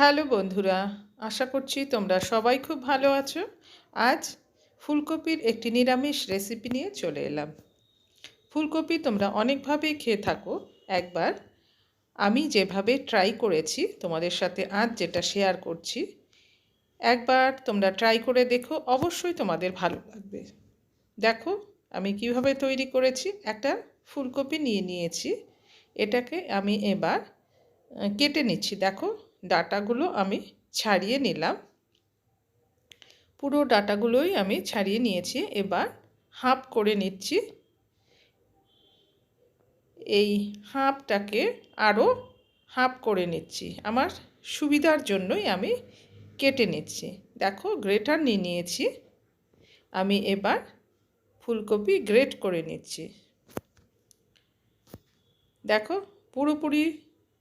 Hello বন্ধুরা, আশা করছি তোমরা সবাই খুব ভালো আছো। আজ ফুলকপির একটি নিরামিষ রেসিপি নিয়ে চলে এলাম। ফুলকপি তোমরা অনেকভাবেই খেয়ে থাকো। একবার আমি যেভাবে ট্রাই করেছি, তোমাদের সাথে আজ যেটা শেয়ার করছি, একবার তোমরা ট্রাই করে দেখো, অবশ্যই তোমাদের ভালো লাগবে। দেখো, আমি কীভাবে তৈরি করেছি, একটা ফুলকপি নিয়ে নিয়েছি। এটাকে আমি এবার কেটে নিচ্ছি। দেখো ডাটাগুলো আমি ছাড়িয়ে নিলাম। পুরো ডাটাগুলোই আমি ছাড়িয়ে নিয়েছি। এবার হাফ করে নিচ্ছি। এই হাফটাকে আরও হাফ করে নিচ্ছি। আমার সুবিধার জন্যই আমি কেটে নিচ্ছি। দেখো, গ্রেটার নিয়ে নিয়েছি। আমি এবার ফুলকপি গ্রেট করে নিচ্ছি। দেখো, পুরোপুরি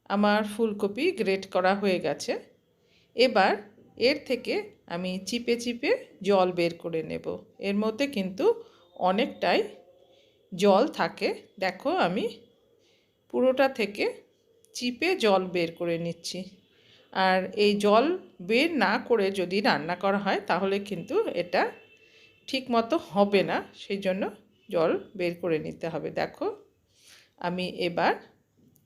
আমার ফুলকপি গ্রেট করা হয়ে গেছে। এবার এর থেকে আমি চিপে চিপে জল বের করে নেব। এর মধ্যে কিন্তু অনেকটাই জল থাকে। দেখো আমি পুরোটা থেকে চিপে জল বের করে নিচ্ছি। আর এই জল বের না করে যদি রান্না করা হয়, তাহলে কিন্তু এটা ঠিক মতো হবে না। সেই জন্য জল বের করে নিতে হবে। দেখো আমি এবার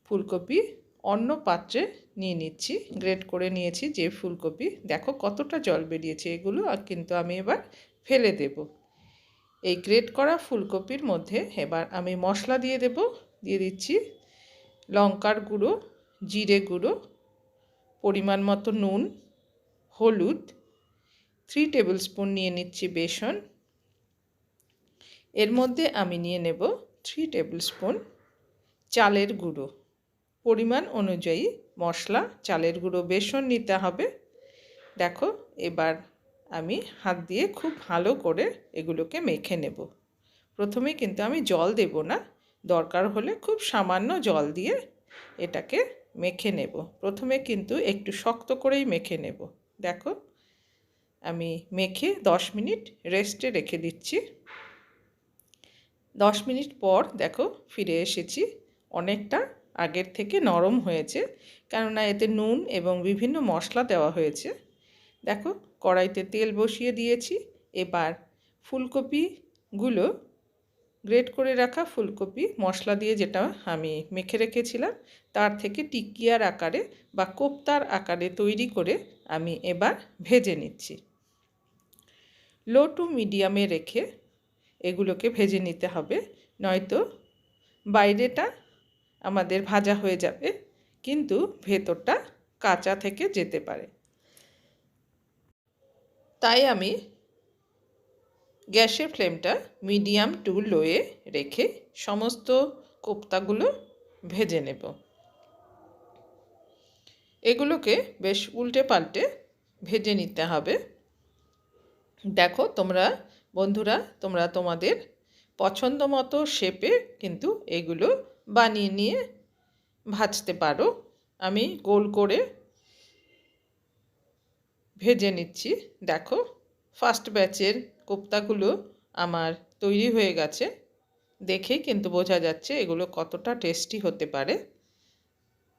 ফুলকপি অন্য পাত্রে নিয়ে নিচ্ছি, গ্রেট করে নিয়েছি যে ফুলকপি। দেখো কতটা জল বেরিয়েছে, এগুলো কিন্তু আমি এবার ফেলে দেব। এই গ্রেট করা ফুলকপির মধ্যে এবার আমি মশলা দিয়ে দেব, দিয়ে দিচ্ছি লঙ্কার গুঁড়ো, জিরে গুঁড়ো, পরিমাণ মতো নুন, হলুদ থ্রি টেবিল স্পুন নিয়ে নিচ্ছি বেসন। এর মধ্যে আমি নিয়ে নেব থ্রি টেবিল স্পুন চালের গুঁড়ো। পরিমাণ অনুযায়ী মশলা, চালের গুঁড়ো, বেসন নিতে হবে। দেখো, এবার আমি হাত দিয়ে খুব ভালো করে এগুলোকে মেখে নেব। প্রথমে কিন্তু আমি জল দেব না, দরকার হলে খুব সামান্য জল দিয়ে এটাকে মেখে নেব। প্রথমে কিন্তু একটু শক্ত করেই মেখে নেব। দেখো, আমি মেখে দশ মিনিট রেস্টে রেখে দিচ্ছি। দশ মিনিট পর দেখো, ফিরে এসেছি। অনেকটা আগের থেকে নরম হয়েছে। কেননা এতে নুন এবং বিভিন্ন মশলা দেওয়া হয়েছে। দেখো, কড়াইতে তেল বসিয়ে দিয়েছি। এবার ফুলকপিগুলো গ্রেট করে রাখা ফুলকপি মশলা দিয়ে যেটা আমি মেখে রেখেছিলাম, তার থেকে টিকিয়ার আকারে বা কোপ্তার আকারে তৈরি করে আমি এবার ভেজে নিচ্ছি। লো টু মিডিয়ামে রেখে এগুলোকে ভেজে নিতে হবে, নয়তো বাইরেটা আমাদের ভাজা হয়ে যাবে, কিন্তু ভেতরটা কাঁচা থেকে যেতে পারে। তাই আমি গ্যাসের ফ্লেমটা মিডিয়াম টু লোয়ে রেখে সমস্ত কোপ্তাগুলো ভেজে নেব। এগুলোকে বেশ উল্টে পাল্টে ভেজে নিতে হবে। দেখো তোমরা, বন্ধুরা, তোমরা তোমাদের পছন্দ মতো শেপে কিন্তু এগুলো বানিয়ে নিয়ে ভাজতে পারো। আমি গোল করে ভেজে নিচ্ছি। দেখো ফার্স্ট ব্যাচের কোপ্তাগুলো আমার তৈরি হয়ে গেছে। দেখেই কিন্তু বোঝা যাচ্ছে এগুলো কতটা টেস্টি হতে পারে।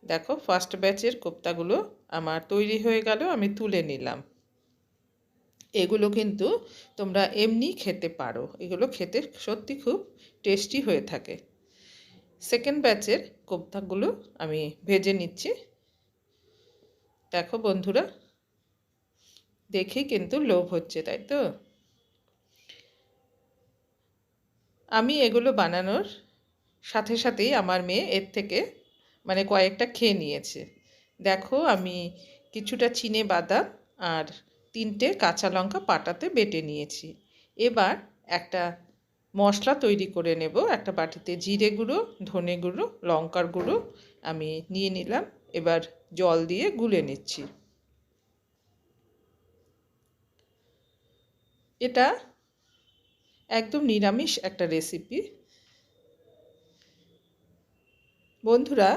দেখো ফার্স্ট ব্যাচের কোপ্তাগুলো আমার তৈরি হয়ে গেল, আমি তুলে নিলাম। এগুলো কিন্তু তোমরা এমনি খেতে পারো। এগুলো খেতে সত্যি খুব টেস্টি হয়ে থাকে। সেকেন্ড ব্যাচের কোপ্তাগুলো আমি ভেজে নিচ্ছি। দেখো বন্ধুরা দেখেই কিন্তু লোভ হচ্ছে, তাই তো? আমি এগুলো বানানোর সাথে সাথেই আমার মেয়ে এর থেকে মানে কয়েকটা খেয়ে নিয়েছে। দেখো আমি কিছুটা চিনে বাদাম আর তিনটে কাঁচা লঙ্কা পাটাতে বেটে নিয়েছি। এবার একটা মশলা তৈরি করে নেব। একটা বাটিতে জিরে গুঁড়ো, ধনে গুঁড়ো, লঙ্কার গুঁড়ো আমি নিয়ে নিলাম। এবার জল দিয়ে গুলে নিচ্ছি। এটা একদম নিরামিষ একটা রেসিপি। বন্ধুরা,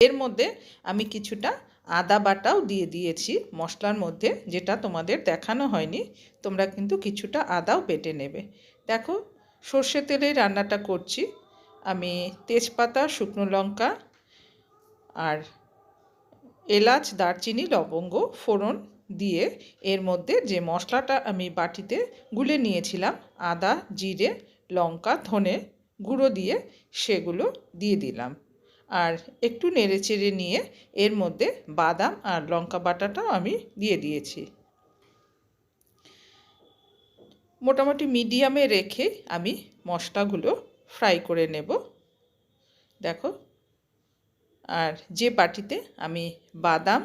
এর মধ্যে আমি কিছুটা আদা বাটাও দিয়ে দিয়েছি মশলার মধ্যে, যেটা তোমাদের দেখানো হয়নি, তোমরা কিন্তু কিছুটা আদাও বেটে নেবে। দেখো, সর্ষে তেলে রান্নাটা করছি। আমি তেজপাতা, শুকনো লঙ্কা আর এলাচ, দারচিনি, লবঙ্গ, ফোড়ন দিয়ে এর মধ্যে যে মশলাটা আমি বাটিতে গুলে নিয়েছিলাম, আদা, জিরে, লঙ্কা, ধনে গুঁড়ো দিয়ে সেগুলো দিয়ে দিলাম। আর একটু নেড়েচেড়ে নিয়ে এর মধ্যে বাদাম আর লঙ্কা বাটাটাও আমি দিয়ে দিয়েছি। মোটামুটি মিডিয়ামে রেখে আমি মশলাগুলো ফ্রাই করে নেব। দেখো, আর যে বাটিতে আমি বাদাম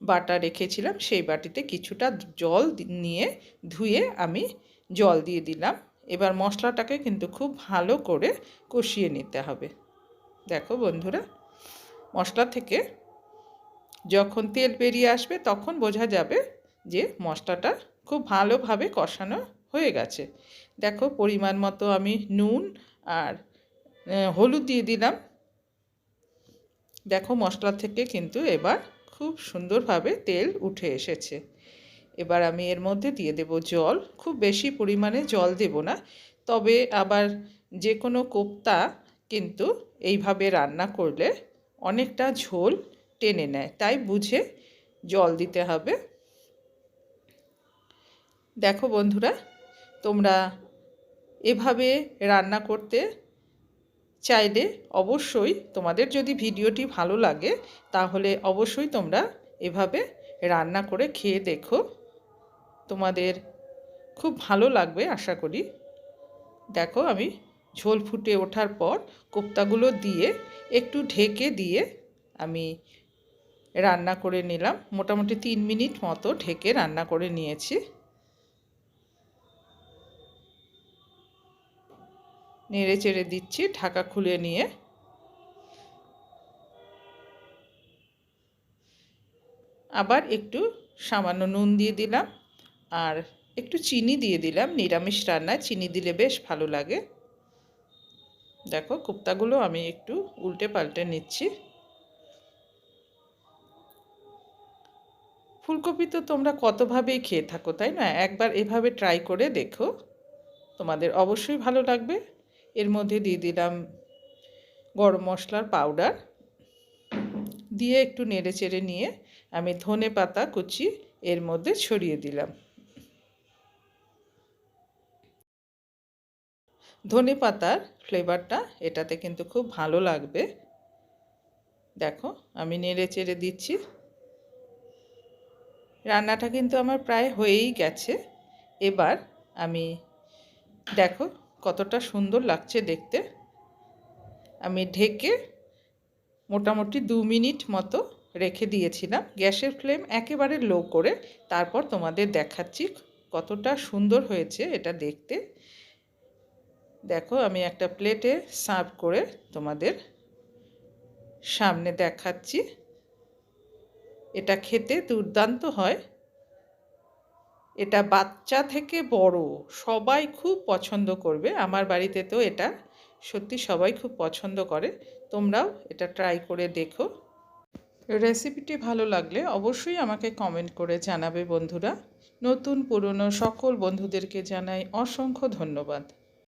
বাটা রেখেছিলাম, সেই বাটিতে কিছুটা জল নিয়ে ধুয়ে আমি জল দিয়ে দিলাম। এবার মশলাটাকে কিন্তু খুব ভালো করে কষিয়ে নিতে হবে। দেখো বন্ধুরা, মশলা থেকে যখন তেল বেরিয়ে আসবে তখন বোঝা যাবে যে মশলাটা খুব ভালোভাবে কষানো হয়ে গেছে। দেখো পরিমাণ মতো আমি নুন আর হলুদ দিয়ে দিলাম। দেখো মশলা থেকে কিন্তু এবার খুব সুন্দরভাবে তেল উঠে এসেছে। এবার আমি এর মধ্যে দিয়ে দেব জল। খুব বেশি পরিমাণে জল দেব না, তবে আবার যে কোনো কোপ্তা কিন্তু এইভাবে রান্না করলে অনেকটা ঝোল টেনে নেয়। তাই বুঝে জল দিতে হবে। দেখো বন্ধুরা, তোমরা এভাবে রান্না করতে চাইলে অবশ্যই তোমাদের যদি ভিডিওটি ভালো লাগে, তাহলে অবশ্যই তোমরা এভাবে রান্না করে খেয়ে দেখো। তোমাদের খুব ভালো লাগবে, আশা করি। দেখো আমি ঝোল ফুটে ওঠার পর কোপ্তাগুলো দিয়ে একটু ঢেকে দিয়ে আমি রান্না করে নিলাম। মোটামুটি তিন মিনিট মতো ঢেকে রান্না করে নিয়েছি। নেড়ে চেড়ে দিচ্ছি, ঢাকা খুলে নিয়ে। আবার একটু সামান্য নুন দিয়ে দিলাম আর একটু চিনি দিয়ে দিলাম। নিরামিষ রান্নায় চিনি দিলে বেশ ভালো লাগে। দেখো, কুপ্তাগুলো আমি একটু উল্টে পাল্টে নিচ্ছি। ফুলকপি তো তোমরা কতভাবেই খেয়ে থাকো, তাই না? একবার এভাবে ট্রাই করে দেখো। তোমাদের অবশ্যই ভালো লাগবে। এর মধ্যে দিয়ে দিলাম গরম মশলার পাউডার দিয়ে একটু নেড়ে চেড়ে নিয়ে আমি ধনে পাতা কুচি এর মধ্যে ছড়িয়ে দিলাম। ধনে পাতার ফ্লেভারটা এটাতে কিন্তু খুব ভালো লাগবে। দেখো, আমি নেড়ে চেড়ে দিচ্ছি। রান্নাটা কিন্তু আমার প্রায় হয়েই গেছে। এবার আমি, দেখো কতটা সুন্দর লাগছে দেখতে। আমি ঢেকে মোটামুটি দু মিনিট মতো রেখে দিয়েছিলাম। গ্যাসের ফ্লেম একেবারে লো করে তারপর তোমাদের দেখাচ্ছি কতটা সুন্দর হয়েছে এটা দেখতে। দেখো আমি একটা প্লেটে সার্ভ করে তোমাদের সামনে দেখাচ্ছি। এটা খেতে দুর্দান্ত হয়। এটা বাচ্চা থেকে বড়, সবাই খুব পছন্দ করবে। আমার বাড়িতে তো এটা সত্যি সবাই খুব পছন্দ করে। তোমরাও এটা ট্রাই করে দেখো। রেসিপিটি ভালো লাগলে অবশ্যই আমাকে কমেন্ট করে জানাবে বন্ধুরা। নতুন পুরনো সকল বন্ধুদেরকে জানাই অসংখ্য ধন্যবাদ।